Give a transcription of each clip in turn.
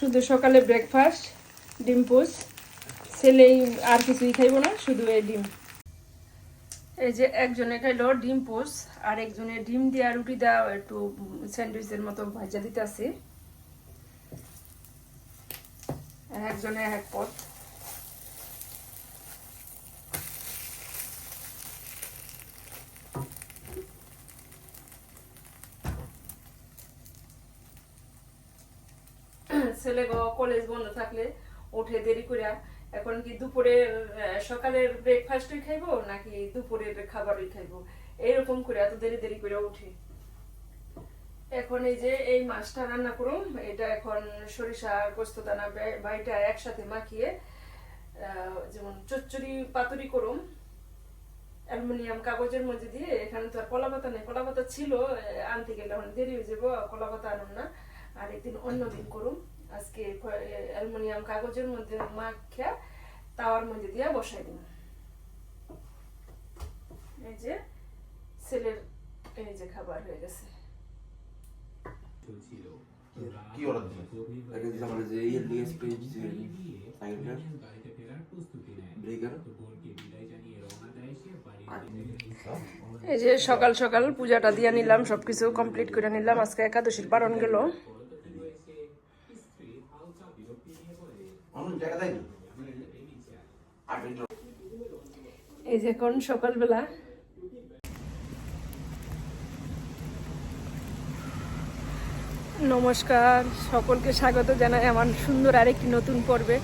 শুধু সকালে ব্রেকফাস্ট ডিম পোস। ছেলেই আর কিছুই খাইব না, শুধু এই ডিম। এই যে একজনে খাইলো ডিম পোস, আর একজনে ডিম দিয়া রুটি দেওয়া, একটু স্যান্ডউইচের মতো ভাজা দিতে আছে একজনে এক পথ ছেলে কলেজ বন্ধ থাকলে উঠে দেরি করে এখন কি দুপুরের আহ, সকালের ব্রেকফাস্টই খাইবো নাকি দুপুরের খাবারই খাইবো? এইরকম করে এত দেরি দেরি করে উঠে। এখন এই যে এই মাছটা রান্না করুম এটা এখন সরিষা আর পোস্তদানা বাইটা একসাথে মাখিয়ে যেমন চচ্চড়ি পাতুরি করুম অ্যালুমিনিয়াম কাগজের মধ্যে দিয়ে এখানে তো আর কলা পাতা নেই কলা পাতা ছিল আনতে গেলে এখন দেরি হয়ে যাব কলা পাতা আনুন না আর একদিন অন্য দিন করুম। আজকে অ্যালুমিনিয়াম কাগজের মধ্যে মাখিয়া তাওয়ার মধ্যে দিয়ে বসাই দিন এই যে ছেলের এই যে খাবার হয়ে গেছে। কি অর্ডার ব্রেকার। এই যে সকাল সকাল পূজাটা দিয়ে নিলাম সবকিছু কমপ্লিট করে নিলাম। আজকে একাদশীর পালন গেল। এই যে এখন সকালবেলা। নমস্কার, সকলকে স্বাগত জানাই আমার সুন্দর আরেকটি নতুন পর্বে।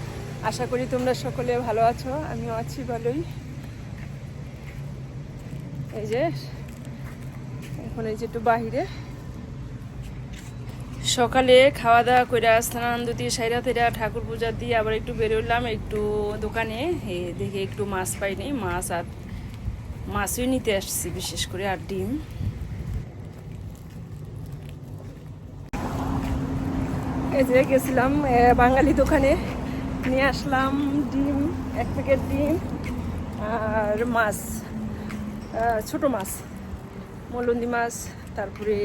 আশা করি তোমরা সকলে ভালো আছো, আমিও আছি ভালোই। এই যে, এখন এই যে একটু বাহিরে। সকালে খাওয়া দাওয়া করে স্নান দুটি সাইরা তেরা ঠাকুর পূজা দিয়ে আবার একটু বেরোলাম, একটু দোকানে। দেখে একটু মাছ পাইনি, মাছ আর মাছই নিতে আসছি বিশেষ করে আর ডিম। এই যে গেছিলাম বাঙালি দোকানে। নিয়ে আসলাম ডিম, এক প্যাকেট ডিম আর মাছ ছোট মাছ, মলন্দি মাছ, তারপরে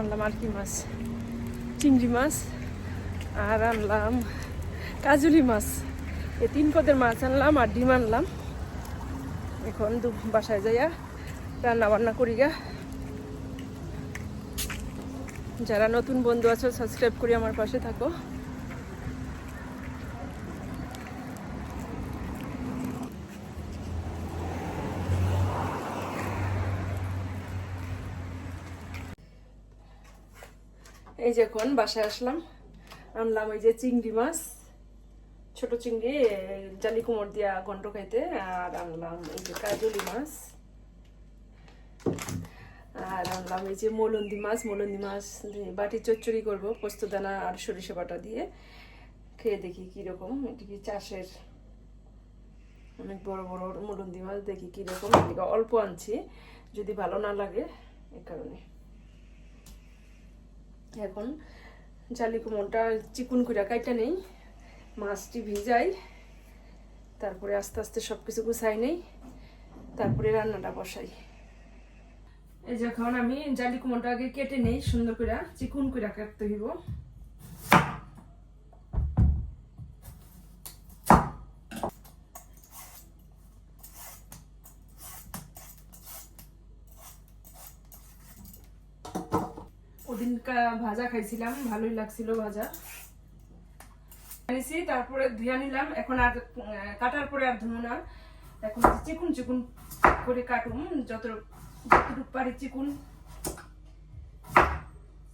আনলাম আর কি মাছ? চিংড়ি মাছ আর আনলাম কাজুলি মাছ। এই তিন পদের মাছ আনলাম আর ডিম আনলাম। এখন দু বাসায় যাইয়া রান্না বান্না করি গা যারা নতুন বন্ধু আছো সাবস্ক্রাইব করি আমার পাশে থাকো। এই যে এখন বাসায় আসলাম। আনলাম এই যে চিংড়ি মাছ। ছোট চিংড়ি, জালি কুমড় দিয়া গন্ড খাইতে, আর আনলাম এই যে কাজলি মাছ। আর আনলাম এই যে মলন্দি মাছ। মলন্দি মাছ বাটি চচ্চড়ি করব পোস্তদানা আর সরিষা বাটা দিয়ে। খেয়ে দেখি কীরকম, এটা কি চাষের অনেক বড় বড় মলন্দি মাছ, দেখি কীরকম। অল্প আনছি, যদি ভালো না লাগে, এ কারণে। এখন জালি কুমড়টা চিকুন করে কাইটা নেই, মাছটি ভিজাই, তারপরে আস্তে আস্তে সব কিছু গুছাই নেই, তারপরে রান্নাটা বসাই। এই যখন আমি জালি কুমড়টা আগে কেটে নেই, সুন্দর করে চিকুন করে কাটতে হইব। ভাজা খাইছিলাম, ভালোই লাগছিল ভাজা। আনিছি তারপরে ধুয়া নিলাম। এখন আর কাটার পরে আর ধুনো না। এখন চিকুন চিকুন করে কাটুম, যত যতটুকু পারি চিকুন।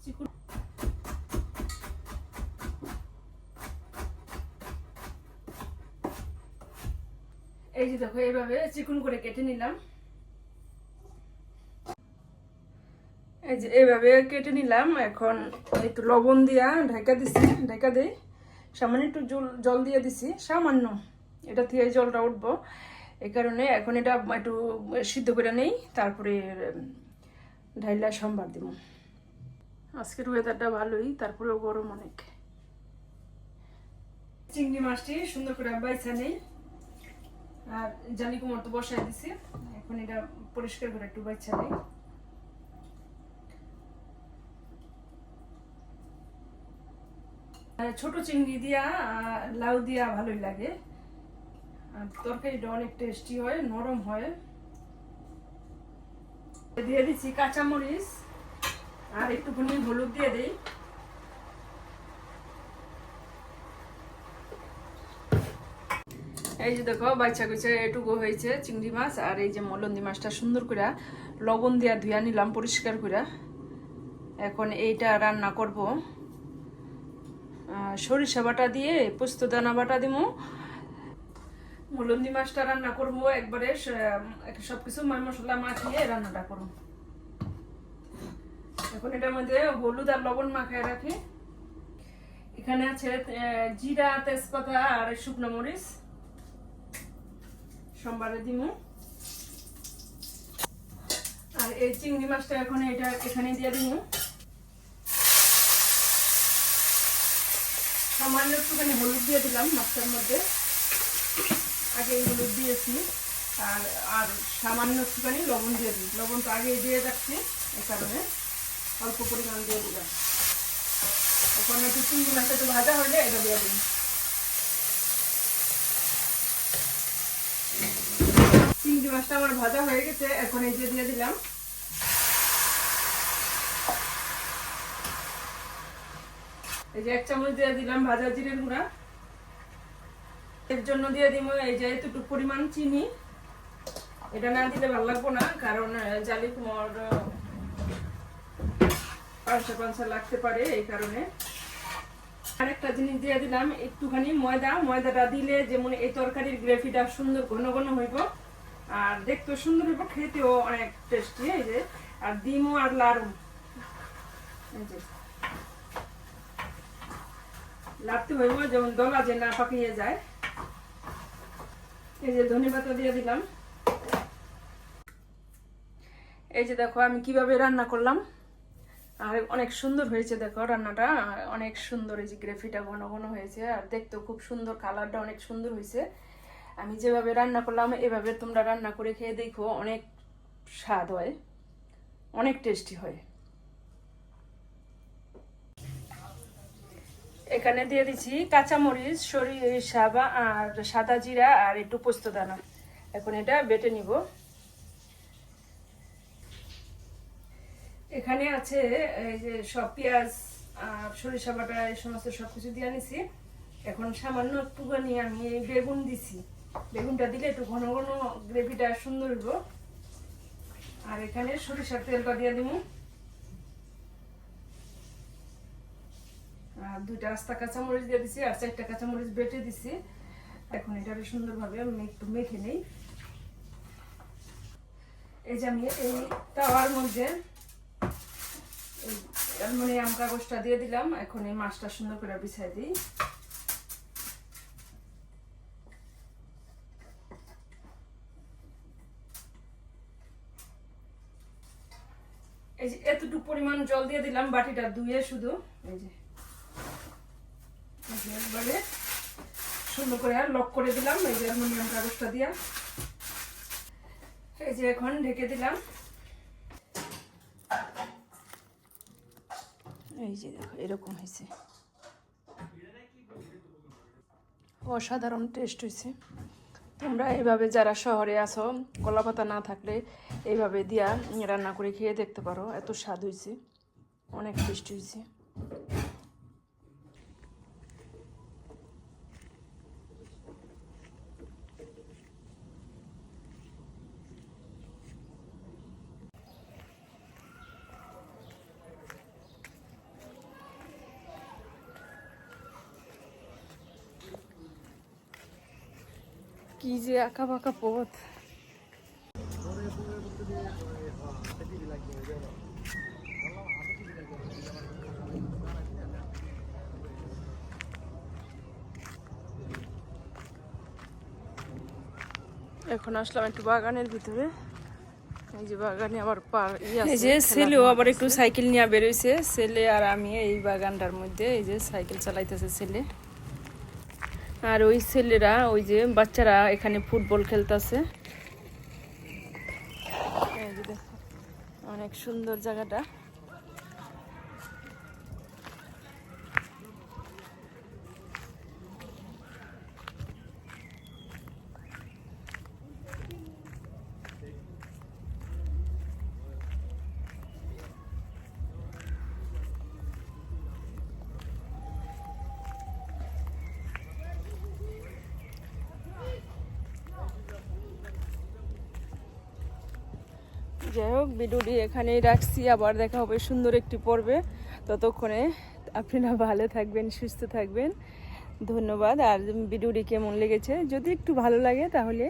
চিকুন। এই যে দেখো, এইভাবে চিকুন করে কেটে নিলাম। এই যে এইভাবে কেটে নিলাম। এখন একটু লবণ দিয়া ঢাকা দিছি, ঢাকা দেই। সামান্য একটু জল জল দিয়ে দিছি, সামান্য। এটা থেকে জলটা উঠবো। এই কারণে এখন এটা একটু সিদ্ধ করে নেই, তারপরে ঢাইলা সোমবার দিব। আজকের ওয়েদারটা ভালোই, তারপরেও গরম অনেক। চিংড়ি মাছটি সুন্দর করে বাইছা নেই। আর জালি কুমড় তো বসাই দিছি, এখন এটা পরিষ্কার করে একটু বাইছা নেই। ছোট চিংড়ি দিয়া লাউ দিয়া ভালোই লাগে। তরকারিটা অনেক টেস্টি হয়, নরম হয়। দিয়ে দিচ্ছি কাঁচামরিচ, আর একটুখানি হলুদ দিয়ে দিই। এই যে দেখো, বাচ্চা কুচা এটুকু হয়েছে চিংড়ি মাছ, আর এই যে মলন্দি মাছটা সুন্দর করে লবণ দিয়া ধুয়া নিলাম, পরিষ্কার করে এখন এইটা রান্না করব। সরিষা বাটা দিয়ে, পোস্ত দানা বাটা দিব মলন্দি মাছটা রান্না করব একবারে, স- সবকিছু ময় মশলা মাখিয়ে রান্নাটা করব। এখন এটার মধ্যে হলুদ আর লবণ মাখায় রাখি। এখানে আছে জিরা, তেজপাতা আর শুকনো মরিচ। সোমবারে দিমু। আর এই চিংড়ি মাছটা এখন এটা এখানে দিয়ে দিমু। সামান্য একটুখানি হলুদ দিয়ে দিলাম মাছটার মধ্যে। আগে হলুদ দিয়েছি, আর আর সামান্য একটুখানি লবণ দিয়ে দিই। লবণ তো আগে দিয়ে যাচ্ছি এই কারণে অল্প পরিমাণ দিয়ে দিলাম। এখন একটু চিংড়ি মাছটা একটু ভাজা হলে এটা দিয়ে দিই চিংড়ি মাছটা আমার ভাজা হয়ে গেছে, এখন এই যে দিয়ে দিলাম। এই যে এক চামচ দিয়ে দিলাম ভাজা জিরের গুঁড়া। এর জন্য দিয়ে দিব এই যে এতটুকু পরিমাণ চিনি। এটা না দিলে ভালো লাগবো না, কারণ জালি কুমড় পাঁচশো পাঁচশো লাগতে পারে এই কারণে। আরেকটা জিনিস দিয়ে দিলাম একটুখানি ময়দা। ময়দাটা দিলে যেমন এই তরকারির গ্রেভিটা সুন্দর ঘন ঘন হইব, আর দেখতেও সুন্দর হইব, খেতেও অনেক টেস্টি এই যে। আর ডিমও আর লাড়ু এই যে। লাড়তে হইব, যেমন দলা যে না পাকিয়ে যায়। এই যে ধনে পাতা দিয়ে দিলাম। এই যে দেখো, আমি কীভাবে রান্না করলাম। আর অনেক সুন্দর হয়েছে দেখো রান্নাটা অনেক সুন্দর এই যে গ্রেভিটা ঘন ঘন হয়েছে, আর দেখতেও খুব সুন্দর, কালারটা অনেক সুন্দর হয়েছে। আমি যেভাবে রান্না করলাম, এভাবে তোমরা রান্না করে খেয়ে দেখো, অনেক স্বাদ হয়, অনেক টেস্টি হয়। এখানে দিয়ে দিচ্ছি কাঁচামরিচ সরিষা বা আর সাদা জিরা আর একটু পোস্ত দানা। এখন এটা বেটে নিব। এখানে আছে এই যে সব পেঁয়াজ আর সরিষা বাটা, এই সমস্ত সবকিছু দিয়ে নিছি। এখন সামান্য একটুখানি আমি এই বেগুন দিছি। বেগুনটা দিলে একটু ঘন ঘন গ্রেভিটা সুন্দর হইব। আর এখানে সরিষার তেলটা দিয়ে দিব। দুইটা আস্তা কাঁচামরিচ দিয়ে দিছি আর চারটা কাঁচামরিচ বেটে দিছি। এখন এটা সুন্দরভাবে আমি একটু মেখে নেই। এই যে আমি এই তাওয়ার মধ্যে এই অ্যালুমিনিয়াম কাগজটা দিয়ে দিলাম। এখন এই মাছটা সুন্দর করে বিছাই দিই। এই যে এতটুকু পরিমাণ জল দিয়ে দিলাম, বাটিটা ধুয়ে শুধু। এই যে একবারে সুন্দর করে লক করে দিলাম, এই যে অ্যালুমিনিয়াম কাগজটা দিয়া। এই যে এখন ঢেকে দিলাম। এই যে দেখো, এরকম হয়েছে। অসাধারণ টেস্ট হয়েছে। তোমরা এইভাবে যারা শহরে আসো কলা পাতা না থাকলে এইভাবে দিয়া রান্না করে খেয়ে দেখতে পারো, এত স্বাদ হয়েছে। অনেক টেস্ট হয়েছে। কি যে আঁকা বাঁকা পথ। এখন আসলাম একটু বাগানের ভিতরে। এই যে বাগানে আবার পার এই যে ছেলেও আবার একটু সাইকেল নিয়ে বেরোইছে ছেলে আর আমি এই বাগানটার মধ্যে এই যে সাইকেল চালাইতেছে ছেলে। আর ওই ছেলেরা ওই যে বাচ্চারা এখানে ফুটবল খেলতেছে। অনেক সুন্দর জায়গাটা। যাই হোক ভিডিওটি এখানেই রাখছি। আবার দেখা হবে সুন্দর একটি পর্বে। ততক্ষণে আপনারা ভালো থাকবেন, সুস্থ থাকবেন। ধন্যবাদ। আর ভিডিওটি কেমন লেগেছে? যদি একটু ভালো লাগে তাহলে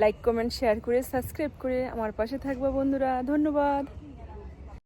লাইক কমেন্ট শেয়ার করে সাবস্ক্রাইব করে আমার পাশে থাকবা বন্ধুরা। ধন্যবাদ।